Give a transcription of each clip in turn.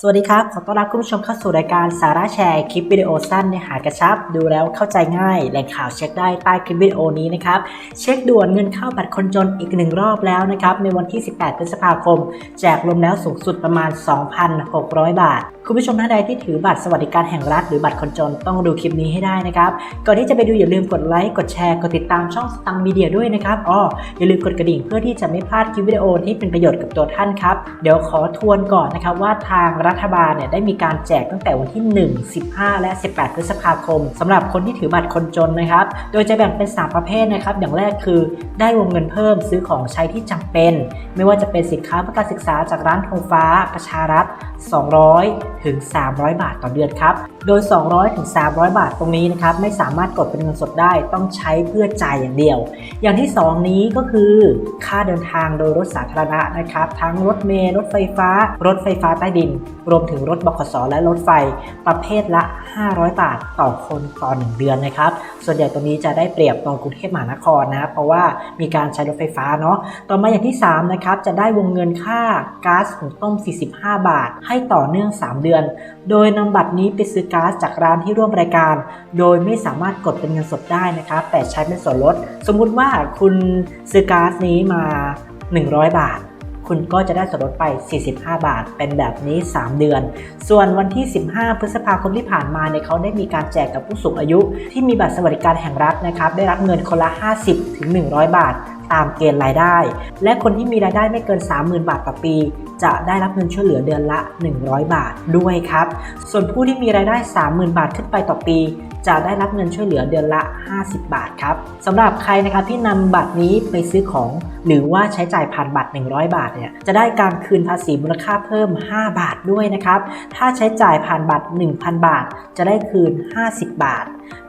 สวัสดีครับ ขอต้อนรับคุณผู้ชมเข้าสู่รายการสาระแชร์ คลิปวิดีโอสั้นเนื้อหากระชับ ดูแล้วเข้าใจง่าย แหล่งข่าวเช็คได้ใต้คลิปวิดีโอนี้นะครับ เช็คด่วนเงินเข้าบัตรคนจนอีกหนึ่งรอบแล้วนะครับ ในวันที่ 18 พฤษภาคม แจกรวมแล้วสูงสุดประมาณ 2,600 บาท คุณผู้ชมท่านใดที่ถือบัตรสวัสดิการแห่งรัฐหรือบัตรคนจนต้องดูคลิปนี้ให้ได้นะครับ ก่อนที่จะไปดูอย่าลืมกดไลค์กดแชร์กดติดตามช่องสตังมีเดียด้วยนะครับอ๋ออย่าลืมกดกระดิ่งเพื่อที่จะไม่พลาดคลิปวิดีโอที่เป็นประโยชน์กับตัวท่านครับเดี๋ยวขอทวนก่อนนะครับว่าทางรัฐบาลเนี่ยได้มีการแจกตั้งแต่วันที่ 1 15 และ 18 พฤษภาคมสำหรับคนที่ถือบัตรคนจนนะครับ โดยจะแบ่งเป็น 3 ประเภทนะครับ อย่างแรกคือได้วงเงินเพิ่มซื้อของใช้ที่จำเป็น ไม่ว่าจะเป็นสินค้าเพื่อการศึกษาจากร้านธงฟ้า ประชารัฐ 200 ถึง 300 บาทต่อเดือนครับ โดย 200 ถึง 300 บาทตรงนี้นะครับไม่สามารถกดเป็นเงินสดได้ต้องใช้เพื่อจ่ายอย่างเดียว อย่างที่ 2 นี้ก็คือ ค่าเดินทางโดยรถสาธารณะนะครับ ทั้งรถเมล์รถไฟฟ้า รถไฟฟ้าใต้ดินรวมถึงรถบขสและรถไฟ ประเภทละ 500 บาทต่อคนต่อ 1 เดือนนะครับ ส่วนใหญ่ตรงนี้จะได้เปรียบตรงกรุงเทพมหานครนะ เพราะว่ามีการใช้รถไฟฟ้าเนาะ ต่อมาอย่างที่ 3 นะครับ จะได้วงเงินค่าก๊าซหุงต้ม 45 บาท ให้ต่อเนื่อง 3 เดือน โดยนำบัตรนี้ไปซื้อก๊าซจากร้านที่ร่วมรายการ โดยไม่สามารถกดเป็นเงินสดได้นะครับ แต่ใช้เป็นส่วนลด สมมุติว่าคุณซื้อก๊าซนี้มา 100 บาท คุณก็จะได้ส่วนลดไป 45 บาท เป็นแบบนี้ 3 เดือน ส่วนวันที่ 15 พฤษภาคมที่ผ่านมาเนี่ยเขาได้มีการแจกกับผู้สูงอายุ ที่มีบัตรสวัสดิการแห่งรัฐนะครับ ได้รับเงินคนละ 50ถึง100 บาท ตามเกณฑ์รายได้ และคนที่มีรายได้ไม่เกิน 30,000 บาทต่อปีจะได้รับเงินช่วยเหลือเดือนละ 100 บาทด้วยครับ ส่วนผู้ที่มีรายได้ 30,000 บาทขึ้นไปต่อปี จะได้รับเงินช่วยเหลือเดือนละ 50 บาทครับสำหรับใครนะครับที่นำบัตรนี้ไปซื้อของ หรือว่าใช้จ่ายผ่านบัตร 100 บาทเนี่ยจะได้การคืนภาษีมูลค่าเพิ่ม 5 บาทด้วยนะครับ ถ้าใช้จ่ายผ่านบัตร 1,000 บาท จะได้คืน 50 บาท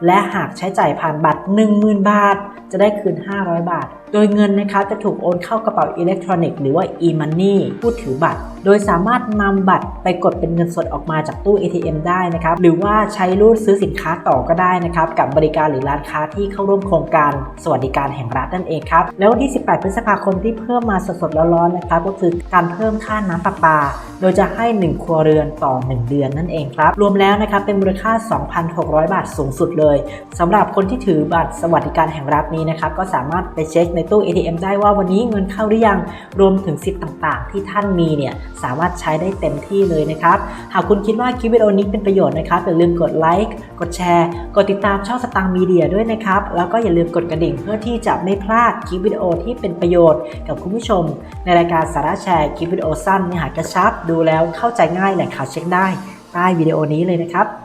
และหากใช้จ่ายผ่านบัตร 10,000 บาท จะได้คืน 500 บาท โดยเงินนะครับจะถูกโอนเข้ากระเป๋าอิเล็กทรอนิกส์หรือว่า e-money ผู้ถือบัตรโดยสามารถนำบัตรไปกดเป็นเงินสดออกมาจากตู้ ATM ได้นะครับหรือว่าใช้รูดซื้อสินค้าต่อก็ได้นะครับกับบริการหรือร้านค้าที่เข้าร่วมโครงการสวัสดิการแห่งรัฐนั่นเองครับแล้ววันที่ 18 พฤษภาคมที่เพิ่มมาสดๆร้อนๆนะครับก็คือการเพิ่มค่าน้ำประปา โดยจะให้ 1 ครัวเรือนต่อ 1 เดือนนั่นเองครับรวมแล้วนะครับเป็นมูลค่า 2,600 บาทสูงสุดเลยสำหรับคนที่ถือบัตรสวัสดิการแห่งรัฐนี้นะครับก็สามารถไปเช็คในตู้ ATM ได้ว่าวันนี้เงินเข้าหรือยังรวมถึงสิทธิ์ต่างๆ ที่ท่านมีเนี่ยสามารถใช้ได้เต็มที่เลยนะครับ หากคุณคิดว่าคลิปวิดีโอนี้เป็นประโยชน์นะครับอย่าลืมกดไลค์กดแชร์กดติดตามช่องสตางค์มีเดียด้วยนะครับ แล้วก็อย่าลืมกดกระดิ่งเพื่อที่จะไม่พลาดคลิปวิดีโอที่เป็นประโยชน์กับคุณผู้ชม ในรายการสาระแชร์คลิปวิดีโอสั้นเนื้อหากระชับ ดูแล้วเข้าใจง่ายแหล่งข่าวเช็คได้ใต้วิดีโอนี้เลยนะครับ